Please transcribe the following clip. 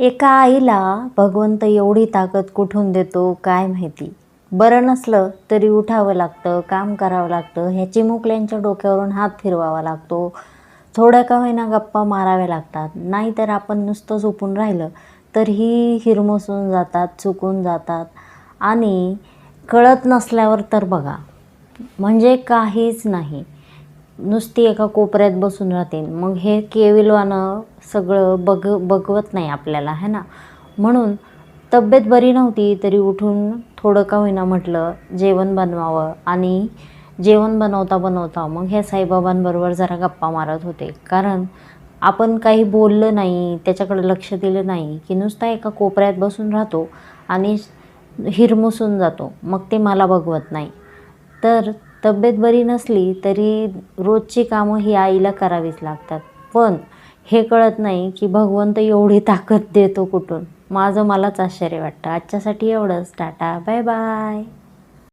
एका आईला भगवंत एवढी ताकद कुठून देतो काय माहिती? बरं नसलं तरी उठावं लागतं काम करावं लागतं ह्या चिमुकल्यांच्या डोक्यावरून हात फिरवावा लागतो. थोड्या का होईना गप्पा माराव्या लागतात. नाहीतर आपण नुसतं झोपून राहिलं तर ही हिरमसून जातात चुकून जातात. आणि कळत नसल्यावर तर बघा म्हणजे काहीच नाही. नुसती एका कोपऱ्यात बसून राहते. मग हे केविलवानं सगळं बघ बघवत नाही आपल्याला है ना? म्हणून तब्येत बरी नव्हती तरी उठून थोडं का होईना म्हटलं जेवण बनवावं. आणि जेवण बनवता बनवता मग ह्या साईबाबांबरोबर जरा गप्पा मारत होते. कारण आपण काही बोललं नाही त्याच्याकडे लक्ष दिलं नाही की नुसता एका कोपऱ्यात बसून राहतो आणि हिरमुसून जातो. मग ते मला बघवत नाही. तर तब्येत बरी नसली तरी रोजची कामं ही आईला करावीच लागतात. पण हे कळत नाही की भगवंत एवढी ताकद देतो कुठून. माझं मलाच आश्चर्य वाटतं. आजच्यासाठी एवढंच. टाटा. Bye bye.